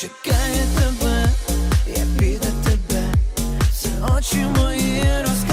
Чекаю тебе, я піду тебе, все очі мої розкажуть.